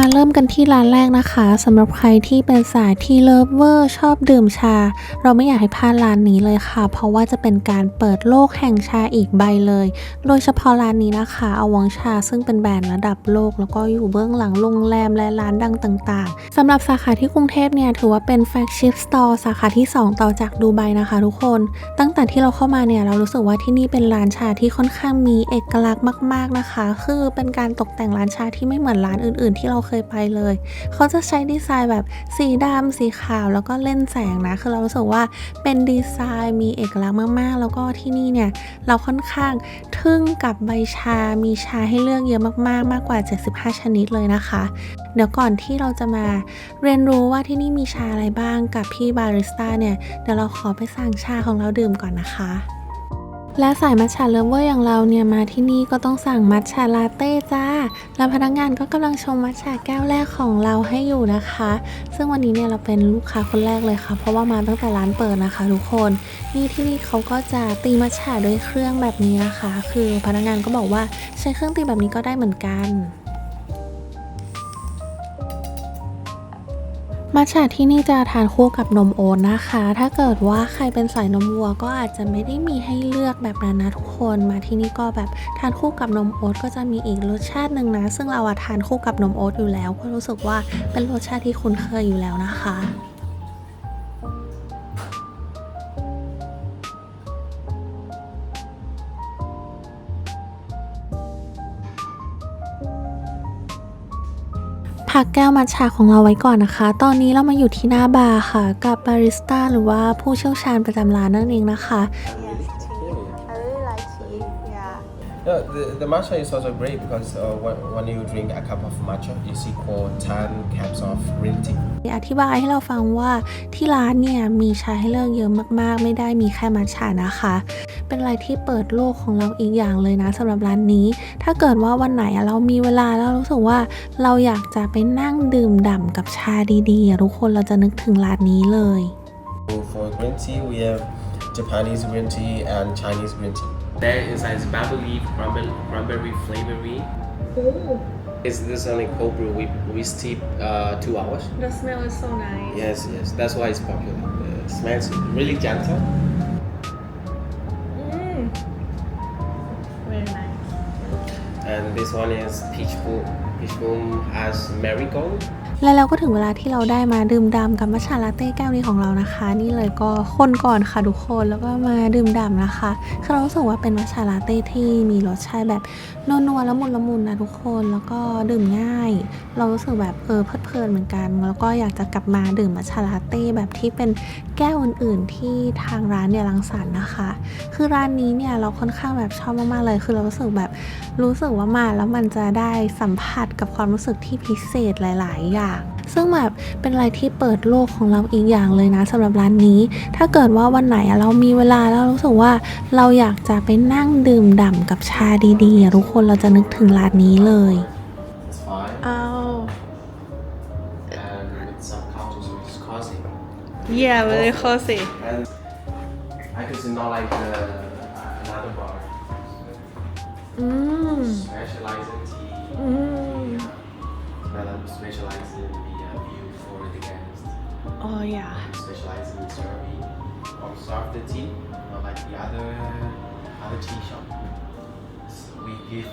มาเริ่มกันที่ร้านแรกนะคะสำหรับใครที่เป็นสายที่เลิฟเวอร์ชอบดื่มชา เราไม่อยากให้พลาดร้านนี้เลยค่ะ เพราะว่าจะเป็นการเปิดโลกแห่งชาอีกใบเลย โดยเฉพาะร้านนี้นะคะอวังชาซึ่งเป็นแบรนด์ระดับโลก แล้วก็อยู่เบื้องหลังโรงแรมและร้านดังต่างๆสำหรับสาขาที่กรุงเทพเนี่ยถือว่าเป็นแฟกชิพสโตร์สาขาที่ 2 ต่อจากดูไบนะคะทุกคน ตั้งแต่ที่เราเข้ามาเนี่ยเรารู้สึกว่าที่นี่เป็นร้านชาที่ค่อนข้างมีเอกลักษณ์มาก ๆนะคะ คือเป็นการตกแต่งร้านชาที่ไม่เหมือนร้านอื่น ๆ ที่เราเคยไปเลย เขาจะใช้ดีไซน์แบบสีดำสีขาวแล้วก็เล่นแสงนะ คือเรารู้สึกว่าเป็นดีไซน์มีเอกลักษณ์มากๆ แล้วก็ที่นี่เนี่ย เราค่อนข้างทึ่งกับใบชา มีชาให้เลือกเยอะมากๆ มากกว่า 75 ชนิดเลยนะคะ เดี๋ยวก่อนที่เราจะมาเรียนรู้ว่าที่นี่มีชาอะไรบ้างกับพี่บาริสต้าเนี่ย เดี๋ยวเราขอไปสั่งชาของเราดื่มก่อนนะคะ และสายมัทฉะเลิฟเวอร์อย่างเราเนี่ยมาที่นี่ก็ต้องสั่งมัทฉะลาเต้จ้า แล้วพนักงานก็กำลังชงมัทฉะแก้วแรกของเราให้อยู่นะคะ ซึ่งวันนี้เนี่ยเราเป็นลูกค้าคนแรกเลยค่ะ เพราะว่ามาตั้งแต่ร้านเปิดนะคะ ทุกคนนี่ที่นี่เขาก็จะตีมัทฉะด้วยเครื่องแบบนี้นะคะ คือพนักงานก็บอกว่าใช้เครื่องตีแบบนี้ก็ได้เหมือนกัน มัทฉะที่นี่จะทานคู่กับนมโอ๊ตนะคะ ถ้าเกิดว่าใครเป็นสายนมวัวก็อาจจะไม่ได้มีให้เลือกแบบนั้นนะทุกคน มาที่นี่ก็แบบทานคู่กับนมโอ๊ตก็จะมีอีกรสชาติหนึ่งนะ ซึ่งเราอะทานคู่กับนมโอ๊ตอยู่แล้ว ก็รู้สึกว่าเป็นรสชาติที่คุ้นเคยอยู่แล้วนะคะ พักแก้วมัทฉะของเราไว้ก่อนนะคะ ตอนนี้เรามาอยู่ที่หน้าบาร์ค่ะ กับบาริสต้าหรือว่าผู้เชี่ยวชาญประจำร้านนั่นเองนะคะ No, the, the matcha is also great because uh, when, when you drink a cup of matcha, it's equal 10 cups of green tea. อธิบายให้เราฟังว่าที่ร้านเนี่ยมีชาให้เลือกเยอะมากๆ ไม่ได้มีแค่มัทฉะนะคะ เป็นอะไรที่เปิดโลกของเราอีกอย่างเลยนะสำหรับร้านนี้ ถ้าเกิดว่าวันไหนอะเรามีเวลาแล้วรู้สึกว่าเราอยากจะไปนั่งดื่มด่ำกับชาดีๆอะทุกคนเราจะนึกถึงร้านนี้เลย So for green tea, we have Japanese green tea and Chinese green tea. That inside is bamboo leaf, cranberry, cranberry flavory. Is this only cold brew? We we steep uh, two hours. The smell is so nice Yes, yes. That's why it's popular. The smells really gentle. very nice And this one is peach bloom. Peach bloom has marigold. และเราก็ถึงเวลาที่เราได้มาดื่มด่ำกับมัชชาลาเต้แก้วนี้ของเรานะคะ นี่เลยก็คนก่อนค่ะทุกคนแล้วก็มาดื่มด่ำนะคะคือเรารู้สึกว่าเป็นมัชชาลาเต้ที่มีรสชาติแบบนัวๆละมุนละมุนนะทุกคนแล้วก็ดื่มง่าย เรารู้สึกแบบเออเพลิดเพลินเหมือนกัน แล้วก็อยากจะกลับมาดื่มมัชชาลาเต้แบบที่เป็นแก้วอื่นๆที่ทางร้านเนี่ยรังสรรค์นะคะ คือร้านนี้เนี่ยเราค่อนข้างแบบชอบมากๆเลย คือเรารู้สึกแบบรู้สึกว่ามาแล้วมันจะได้สัมผัสกับความรู้สึกที่พิเศษหลาย ๆ อย่าง ซึ่งแบบเป็นอะไรที่เปิดโลกของเราอีกอย่างเลยนะสำหรับร้านนี้ ถ้าเกิดว่าวันไหนเรามีเวลาแล้วรู้สึกว่าเราอยากจะไปนั่งดื่มด่ำกับชาดีๆทุกคนเราจะนึกถึงร้านนี้เลย Yeah, really cozy. And I could see not like the another bar. Mmm. Specialize in tea. Mmm. But I'm in the uh, view for the guests. Oh yeah. specialize in serving or serve the tea, not like the other other tea shop. So we give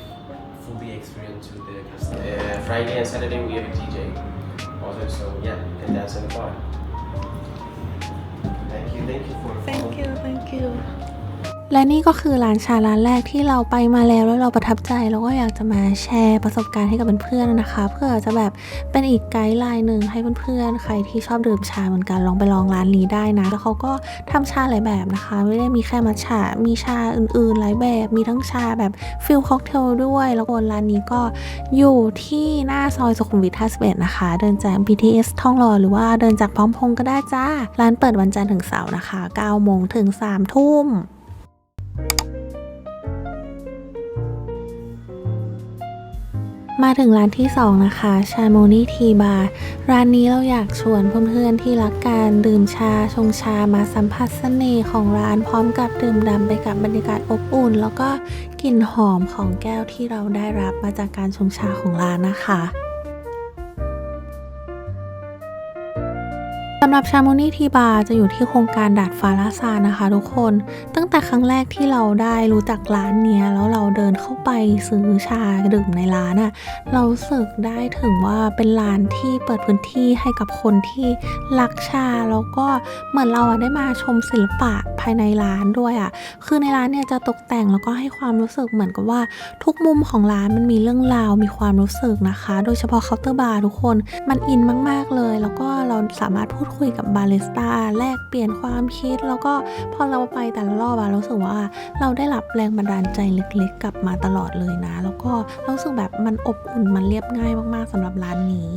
full experience to the customer. Uh, Friday and Saturday we have a DJ. Also, so yeah, you can dance in the bar. Thank you, thank you for Thank you, thank you. และนี่ก็คือร้านชาร้านแรกที่เราไปมาแล้วแล้วเราประทับใจแล้วก็อยากจะมาแชร์ประสบการณ์ให้กับเพื่อนๆนะคะ เพื่อจะแบบเป็นอีกไกด์ไลน์หนึ่งให้เพื่อนๆใครที่ชอบดื่มชาเหมือนกันลองไปลองร้านนี้ได้นะ แล้วเขาก็ทำชาหลายแบบนะคะ ไม่ได้มีแค่มัทฉะมีชาอื่นๆหลายแบบ มีทั้งชาแบบฟิลค็อกเทลด้วย แล้วก็ร้านนี้ก็อยู่ที่หน้าซอยสุขุมวิท51นะคะ เดินจาก BTS ท่องหล่อหรือว่าเดินจากพร้อมพงก็ได้จ้าร้านเปิดวันจันทร์ถึงเสาร์นะคะ9โมงถึง3ทุ่ม มาถึงร้านที่ 2 นะคะชาโมนี่ทีบาร์ร้านนี้เราอยากชวนเพื่อนๆที่รักการดื่มชาชงชามาสัมผัสเสน่ห์ของร้านพร้อมกับดื่มด่ำไปกับบรรยากาศอบอุ่น แล้วก็กลิ่นหอมของแก้วที่เราได้รับมาจากการชงชาของร้านนะคะ สำหรับชาโมนี่ทีบาร์จะอยู่ที่โครงการดาดฟ้าลาซานนะคะทุกคน ตั้งแต่ครั้งแรกที่เราได้รู้จักร้านเนี้ยแล้วเราเดินเข้าไปซื้อชาดื่มในร้านอะเราสึกได้ถึงว่าเป็นร้านที่เปิดพื้นที่ให้กับคนที่รักชาแล้วก็เหมือนเราอะได้มาชมศิลปะภายในร้านด้วยอะคือในร้านเนี่ยจะตกแต่งแล้วก็ให้ความรู้สึกเหมือนกับว่าทุกมุมของร้านมันมีเรื่องราวมีความรู้สึกนะคะ โดยเฉพาะเคาน์เตอร์บาร์ทุกคนมันอินมาก ๆเลย แล้วก็เราสามารถพูดคุยกับบาริสต้าแลกเปลี่ยนความคิด แล้วก็พอเราไปแต่ละรอบอะเราสึกว่าเราได้รับแรงบันดาลใจเล็กๆ กลับมาตลอดเลยนะ แล้วก็รู้สึกแบบมันอบอุ่นมันเรียบง่ายมากๆสำหรับร้านนี้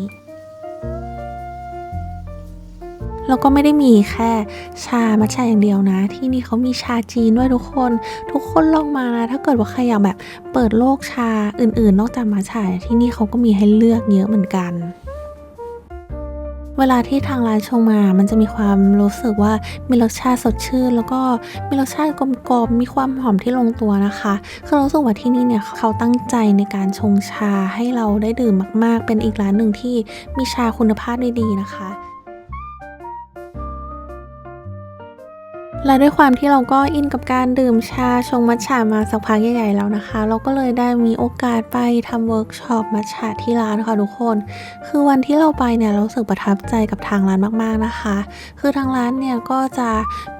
แล้วก็ไม่ได้มีแค่ชามัทฉะอย่างเดียวนะ ที่นี่เขามีชาจีนด้วยทุกคน ทุกคนลองมานะ ถ้าเกิดว่าใครอยากแบบเปิดโลกชาอื่นๆ นอกจากมัทฉะที่นี่เขาก็มีให้เลือกเยอะเหมือนกัน เวลาที่ทางร้านชงมา มันจะมีความรู้สึกว่ามีรสชาติสดชื่น แล้วก็มีรสชาติกลมๆ มีความหอมที่ลงตัวนะคะคือเรารู้สึกว่าที่นี่เนี่ยเขาตั้งใจในการชงชาให้เราได้ดื่มมาก ๆ เป็นอีกร้านหนึ่งที่มีชาคุณภาพดีๆนะคะ และด้วยความที่เราก็อินกับการดื่มชาชงมัทฉะมาสักพักใหญ่ๆแล้วนะคะ เราก็เลยได้มีโอกาสไปทำเวิร์กช็อปมัทฉะที่ร้านค่ะทุกคน คือวันที่เราไปเนี่ยเราสึกประทับใจกับทางร้านมากๆนะคะ คือทางร้านเนี่ยก็จะ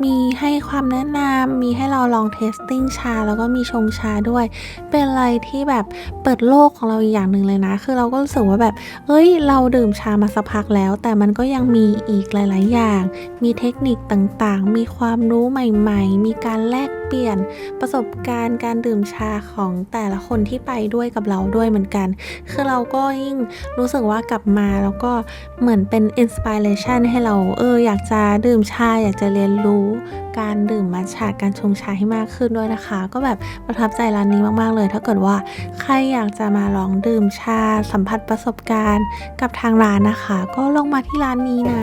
มีให้ความแนะนำมีให้เราลองเทสติ้งชา แล้วก็มีชงชาด้วย เป็นอะไรที่แบบเปิดโลกของเราอีกอย่างหนึ่งเลยนะ คือเราก็รู้สึกว่าแบบเอ้ย เราดื่มชามาสักพักแล้ว แต่มันก็ยังมีอีกหลาย ๆ อย่าง มีเทคนิคต่างๆ มีความรู้ใหม่ๆ มีการแลกเปลี่ยนประสบการณ์การดื่มชาของแต่ละคนที่ไปด้วยกับเราด้วยเหมือนกัน คือเราก็ยิ่งรู้สึกว่ากลับมาแล้วก็เหมือนเป็นอินสปิเรชันให้เราเอออยากจะดื่มชาอยากจะเรียนรู้การดื่มมัทฉะการชงชาให้มากขึ้นด้วยนะคะ ก็แบบประทับใจร้านนี้มากๆเลย ถ้าเกิดว่าใครอยากจะมาลองดื่มชาสัมผัสประสบการณ์กับทางร้านนะคะ ก็ลองมาที่ร้านนี้นะ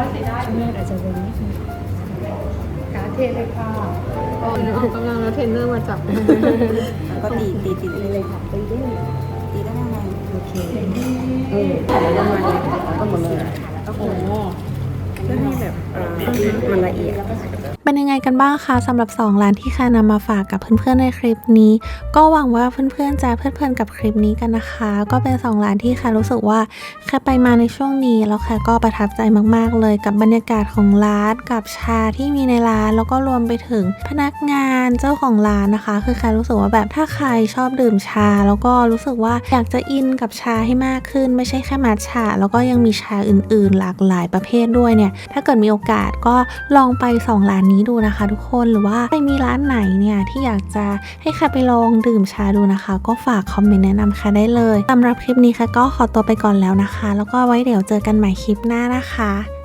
ช่วงแรกอาจจะเป็นนิดนึงการเทเลยค่ะออกกำลังแล้วเทรนเนอร์มาจับ แล้วก็ตีตีตีได้เลยค่ะตีได้เลยตีได้ยังไงโอเคเออแล้วประมาณนี้ก็หมดเลยแล้วก็โอ้เพื่อให้แบบอ่อมันละเอียด เป็นยังไงกันบ้างคะสำหรับ 2 ร้านที่แค่นำมาฝากกับเพื่อนๆในคลิปนี้ ก็หวังว่าเพื่อนๆจะเพลิดเพลินกับคลิปนี้กันนะคะ ก็เป็น 2 ร้านที่แค่รู้สึกว่าแค่ไปมาในช่วงนี้แล้วแค่ก็ประทับใจมากๆเลยกับบรรยากาศของร้านกับชาที่มีในร้าน แล้วก็รวมไปถึงพนักงานเจ้าของร้านนะคะ คือแค่รู้สึกว่าแบบถ้าใครชอบดื่มชา แล้วก็รู้สึกว่าอยากจะอินกับชาให้มากขึ้น ไม่ใช่แค่มัทฉะแล้วก็ยังมีชาอื่น ๆ หลากหลายประเภทด้วยเนี่ยถ้าเกิดมีโอกาสก็ลองไปสองร้านนี้ดูนะคะ ทุกคนหรือว่าใครมีร้านไหนเนี่ยที่อยากจะให้ใครไปลองดื่มชาดูนะคะ ก็ฝากคอมเมนต์แนะนำค่ะได้เลยสำหรับคลิปนี้ค่ะก็ขอตัวไปก่อนแล้วนะคะ แล้วก็ไว้เดี๋ยวเจอกันใหม่คลิปหน้านะคะ